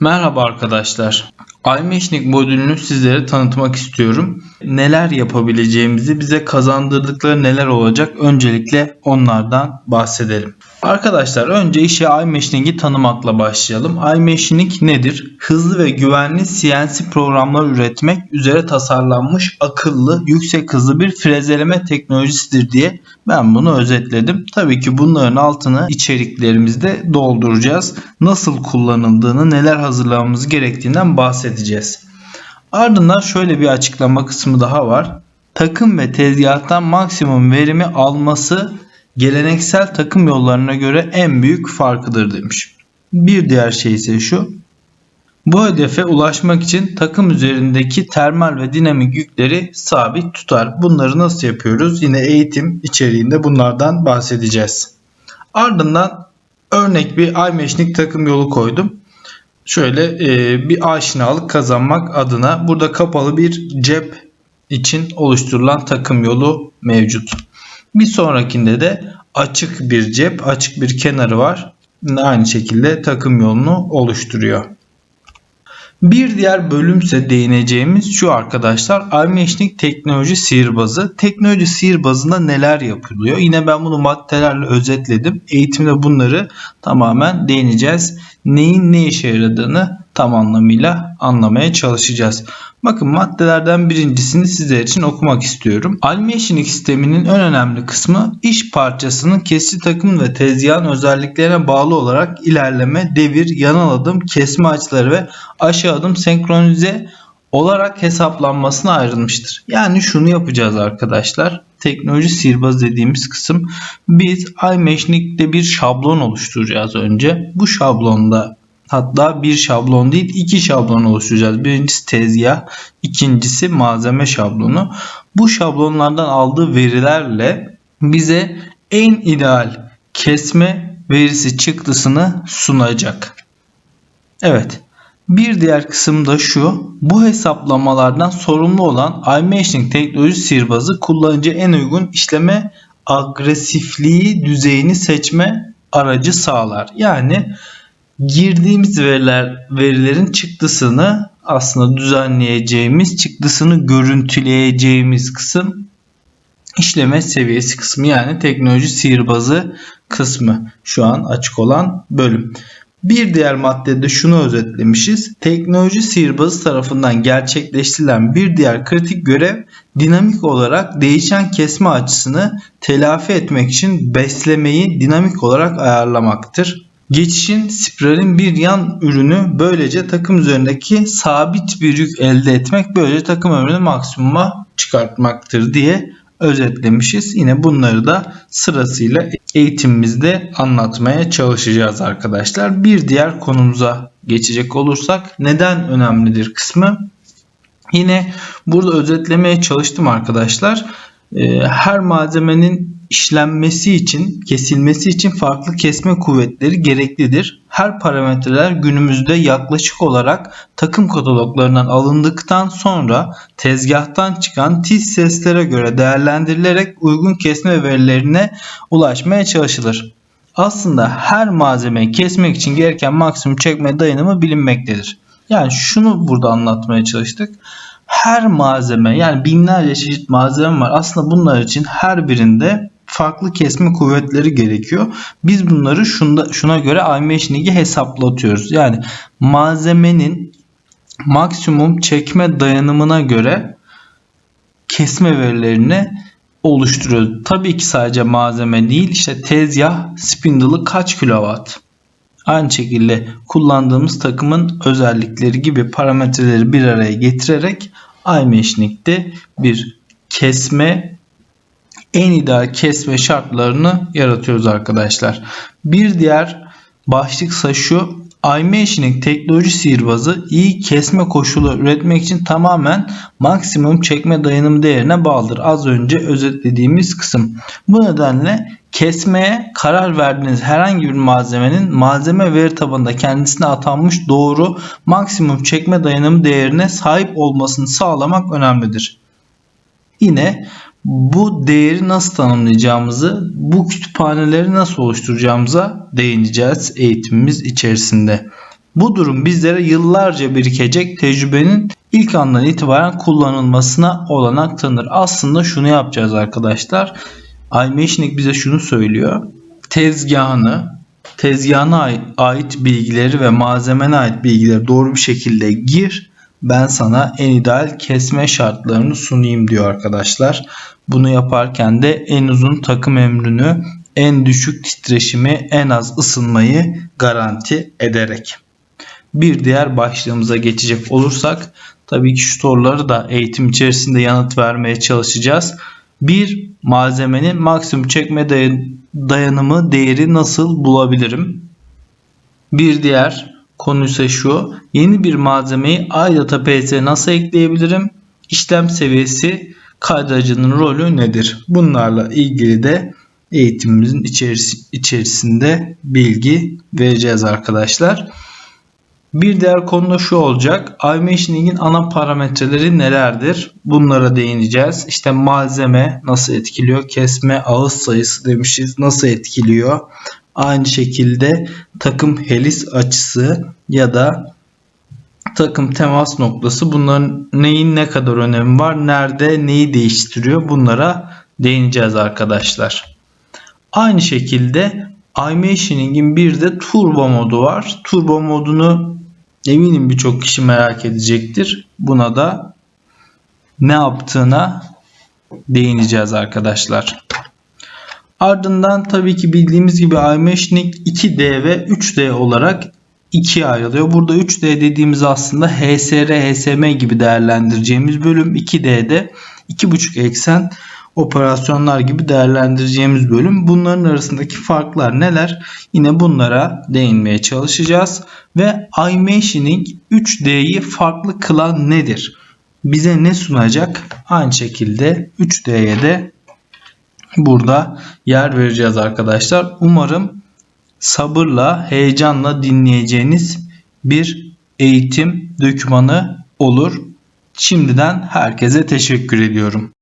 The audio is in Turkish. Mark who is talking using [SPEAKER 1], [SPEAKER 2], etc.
[SPEAKER 1] Merhaba arkadaşlar. iMachining modülünü sizlere tanıtmak istiyorum. Neler yapabileceğimizi, bize kazandırdıkları neler olacak öncelikle onlardan bahsedelim. Arkadaşlar önce işe iMachining'i tanımakla başlayalım. iMachining nedir? Hızlı ve güvenli CNC programlar üretmek üzere tasarlanmış akıllı, yüksek hızlı bir frezeleme teknolojisidir diye ben bunu özetledim. Tabii ki bunların altını içeriklerimizde dolduracağız. Nasıl kullanıldığını, neler hazırlamamız gerektiğinden bahsedeceğiz. Ardından şöyle bir açıklama kısmı daha var. Takım ve tezgahtan maksimum verimi alması geleneksel takım yollarına göre en büyük farkıdır demiş. Bir diğer şey ise şu. Bu hedefe ulaşmak için takım üzerindeki termal ve dinamik yükleri sabit tutar. Bunları nasıl yapıyoruz? Yine eğitim içeriğinde bunlardan bahsedeceğiz. Ardından örnek bir iMachining takım yolu koydum. Şöyle e, bir aşinalık kazanmak adına burada kapalı bir cep için oluşturulan takım yolu mevcut. Bir sonrakinde de açık bir cep, açık bir kenarı var. Aynı şekilde takım yolunu oluşturuyor. Bir diğer bölümse değineceğimiz şu arkadaşlar iMachining teknoloji sihirbazı. Teknoloji sihirbazında neler yapılıyor? Yine ben bunu maddelerle özetledim. Eğitimde bunları tamamen değineceğiz. Neyin ne işe yaradığını tam anlamıyla anlamaya çalışacağız. Bakın maddelerden birincisini sizler için okumak istiyorum. Almationing sisteminin en önemli kısmı iş parçasının kesici takım ve tezgahın özelliklerine bağlı olarak ilerleme, devir, yanal adım, kesme açıları ve aşağı adım senkronize olarak hesaplanmasına ayrılmıştır. Yani şunu yapacağız arkadaşlar. Teknoloji sihirbaz dediğimiz kısım biz iMachining'de bir şablon oluşturacağız önce. Bu şablonda Hatta bir şablon değil iki şablon oluşturacağız. Birincisi tezgah, ikincisi malzeme şablonu. Bu şablonlardan aldığı verilerle bize en ideal kesme verisi çıktısını sunacak. Evet. Bir diğer kısım da şu. Bu hesaplamalardan sorumlu olan iMachining teknoloji sihirbazı kullanıcı en uygun işleme agresifliği düzeyini seçme aracı sağlar. Yani girdiğimiz veriler verilerin çıktısını aslında düzenleyeceğimiz, çıktısını görüntüleyeceğimiz kısım işleme seviyesi kısmı yani teknoloji sihirbazı kısmı şu an açık olan bölüm. Bir diğer maddede şunu özetlemişiz. Teknoloji sihirbazı tarafından gerçekleştirilen bir diğer kritik görev dinamik olarak değişen kesme açısını telafi etmek için beslemeyi dinamik olarak ayarlamaktır. Geçişin spiralin bir yan ürünü böylece takım üzerindeki sabit bir yük elde etmek böylece takım ömrünü maksimuma çıkartmaktır diye özetlemişiz. Yine bunları da sırasıyla eğitimimizde anlatmaya çalışacağız arkadaşlar. Bir diğer konumuza geçecek olursak neden önemlidir kısmı. Yine burada özetlemeye çalıştım arkadaşlar. Ee, her malzemenin işlenmesi için, kesilmesi için farklı kesme kuvvetleri gereklidir. Her parametreler günümüzde yaklaşık olarak takım kataloglarından alındıktan sonra tezgahtan çıkan tiz seslere göre değerlendirilerek uygun kesme verilerine ulaşmaya çalışılır. Aslında her malzemeyi kesmek için gereken maksimum çekme dayanımı bilinmektedir. Yani şunu burada anlatmaya çalıştık her malzeme yani binlerce çeşit malzeme var. Aslında bunlar için her birinde farklı kesme kuvvetleri gerekiyor. Biz bunları şunda, şuna göre iMachining'i hesaplatıyoruz. Yani malzemenin maksimum çekme dayanımına göre kesme verilerini oluşturuyoruz. Tabii ki sadece malzeme değil işte tezgah spindle'ı kaç kilowatt? Aynı şekilde kullandığımız takımın özellikleri gibi parametreleri bir araya getirerek iMachining'de bir kesme en ideal kesme şartlarını yaratıyoruz arkadaşlar. Bir diğer başlıksa şu iMachining teknoloji sihirbazı iyi kesme koşulu üretmek için tamamen maksimum çekme dayanım değerine bağlıdır. Az önce özetlediğimiz kısım. Bu nedenle kesmeye karar verdiğiniz herhangi bir malzemenin malzeme veri tabanında kendisine atanmış doğru maksimum çekme dayanım değerine sahip olmasını sağlamak önemlidir. Yine bu değeri nasıl tanımlayacağımızı, bu kütüphaneleri nasıl oluşturacağımıza değineceğiz eğitimimiz içerisinde. Bu durum bizlere yıllarca birikecek tecrübenin ilk andan itibaren kullanılmasına olanak tanır. Aslında şunu yapacağız arkadaşlar. iMagining bize şunu söylüyor. Tezgahını, tezgahına ait bilgileri ve malzemene ait bilgileri doğru bir şekilde gir. Ben sana en ideal kesme şartlarını sunayım diyor arkadaşlar. Bunu yaparken de en uzun takım ömrünü, en düşük titreşimi, en az ısınmayı garanti ederek. Bir diğer başlığımıza geçecek olursak tabii ki şu soruları da eğitim içerisinde yanıt vermeye çalışacağız. Bir malzemenin maksimum çekme dayanımı değeri nasıl bulabilirim? Bir diğer konu şu. Yeni bir malzemeyi iData PS'ye nasıl ekleyebilirim? İşlem seviyesi kaydırıcının rolü nedir? Bunlarla ilgili de eğitimimizin içerisinde bilgi vereceğiz arkadaşlar. Bir diğer konu da şu olacak. iMachining'in ana parametreleri nelerdir? Bunlara değineceğiz. İşte malzeme nasıl etkiliyor? Kesme ağız sayısı demişiz. Nasıl etkiliyor? Aynı şekilde takım helis açısı ya da takım temas noktası bunların neyin ne kadar önemi var? Nerede neyi değiştiriyor? Bunlara değineceğiz arkadaşlar. Aynı şekilde iMachining'in bir de turbo modu var. Turbo modunu eminim birçok kişi merak edecektir. Buna da ne yaptığına değineceğiz arkadaşlar. Ardından tabii ki bildiğimiz gibi iMagining 2D ve 3D olarak ikiye ayrılıyor. Burada 3D dediğimiz aslında HSR, HSM gibi değerlendireceğimiz bölüm. 2D'de 2.5 eksen operasyonlar gibi değerlendireceğimiz bölüm. Bunların arasındaki farklar neler? Yine bunlara değinmeye çalışacağız. Ve iMagining 3D'yi farklı kılan nedir? Bize ne sunacak? Aynı şekilde 3D'ye de burada yer vereceğiz arkadaşlar. Umarım sabırla, heyecanla dinleyeceğiniz bir eğitim dokümanı olur. Şimdiden herkese teşekkür ediyorum.